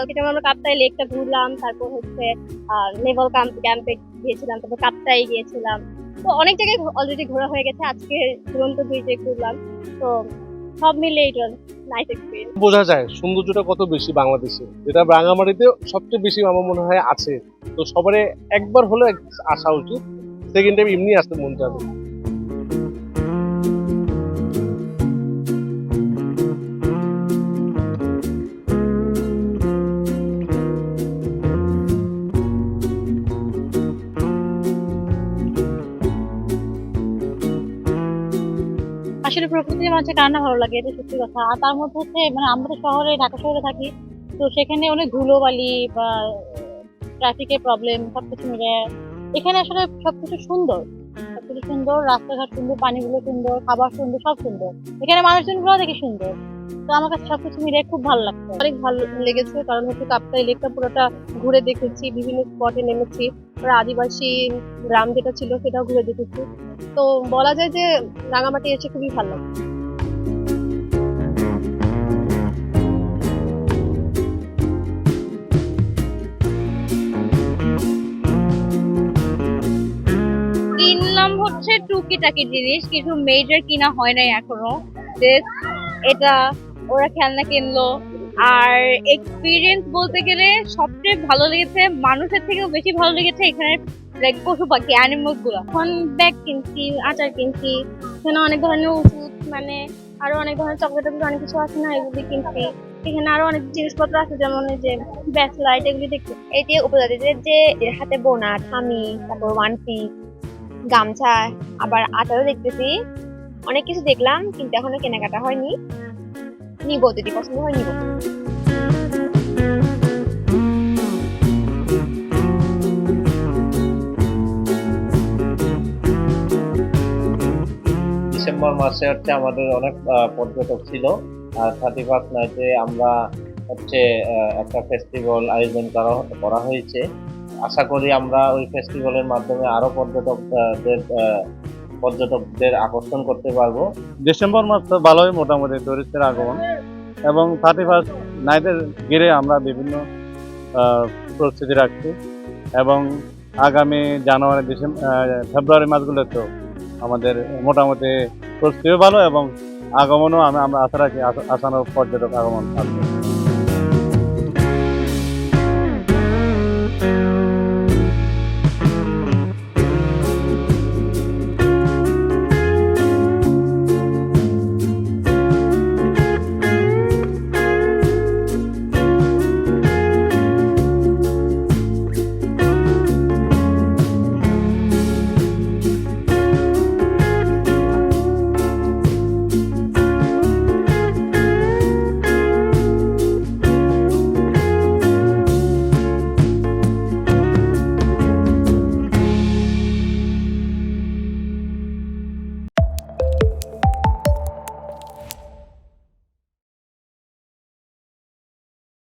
কালকে যেমন আমরা কাপ্তাই লেকটা ঘুরলাম, তারপর হচ্ছে নেভাল ক্যাম্প, ক্যাম্পে গিয়েছিলাম, তারপর কাপ্তাই গিয়েছিলাম। তো অনেক জায়গায় অলরেডি ঘোরা হয়ে গেছে, আজকে দুরন্ত ব্রিজে ঘুরলাম। তো সব মিলে এটা বোঝা যায়, সৌন্দর্যটা কত বেশি বাংলাদেশে। যেটা রাঙামাটিতে সবচেয়ে বেশি আমার মনে হয় আছে। তো সবারই একবার হলে আসা উচিত সেকেন্ড টাইম এমনি আসতে মন যাবে আসলে প্রকৃতির মাঝে কার না ভালো লাগে, এটা সত্যি কথা। আর তার মধ্যে হচ্ছে মানে আমরা তো শহরে, ঢাকা শহরে থাকি, তো সেখানে অনেক ধুলোবালি বা ট্রাফিকের প্রবলেম সবকিছু মিলে। এখানে আসলে সবকিছু সুন্দর। সবকিছু সুন্দর, রাস্তাঘাট সুন্দর, পানিগুলো সুন্দর, খাবার সুন্দর, সব সুন্দর। এখানে মানুষজনগুলো দেখি সুন্দর। তো আমার কাছে সবকিছু মিলে খুব ভালো লাগছে। অনেক ভালো লেগেছে, কারণ হচ্ছে কাপ্তাই লেকটা পুরোটা ঘুরে দেখেছি, বিভিন্ন স্পটে নেমেছি। আদিবাসী গ্রাম যেটা ছিল সেটাও ঘুরে দেখেছি। তো বলা যায় যে রাঙামাটি এসে খুবই ভালো লাগে কিনলাম হচ্ছে টুকিটাকি জিনিস, কিছু মেজর কিনা হয় নাই এখনও। এটা ওরা খেলনা কিনলো। আর এক্সপিরিয়েন্স বলতে গেলে সবচেয়ে ভালো লেগেছে, মানুষের থেকেও বেশি ভালো লেগেছে এখানে লাইক পশু পাখি অ্যানিমালসগুলো। এখন ব্যাগ কিনছি, আচার কিনছি, এখানে অনেক ধরনের ওষুধ মানে আরও অনেক ধরনের চকলেট টকলেট অনেক কিছু আছে না এগুলি কিনছি। এখানে আরও অনেক জিনিসপত্র আছে, যেমন এই যে ব্যাস লাইট এগুলি দেখছি। এই যে উপজাতিদের যে হাতে বোনা, থামি, তারপর ওয়ান পিস গামছা, আবার আচারও দেখতেছি। অনেক কিছু দেখলাম, কিন্তু এখনও কেনাকাটা হয়নি। নিবো যদি পছন্দ হয় নিবো। ডিসেম্বর মাসে হচ্ছে আমাদের অনেক পর্যটক ছিল। আর থার্টি ফার্স্ট নাইটে আমরা হচ্ছে একটা ফেস্টিভ্যাল আয়োজন করা করা হয়েছে। আশা করি আমরা ওই ফেস্টিভ্যালের মাধ্যমে আরও পর্যটকদের পর্যটকদের আকর্ষণ করতে পারব। ডিসেম্বর মাস তো ভালোই মোটামুটি টুরিস্টের আগমন এবং থার্টি ফার্স্ট নাইটের ঘিরে আমরা বিভিন্ন প্রস্তুতি রাখছি এবং আগামী জানুয়ারি ডিসেম্বর ফেব্রুয়ারি মাসগুলোতেও আমাদের মোটামুটি প্রস্তুতিও ভালো এবং আগমনও আমি, আমরা আশা রাখি আস- আসানো পর্যটক আগমন থাকবে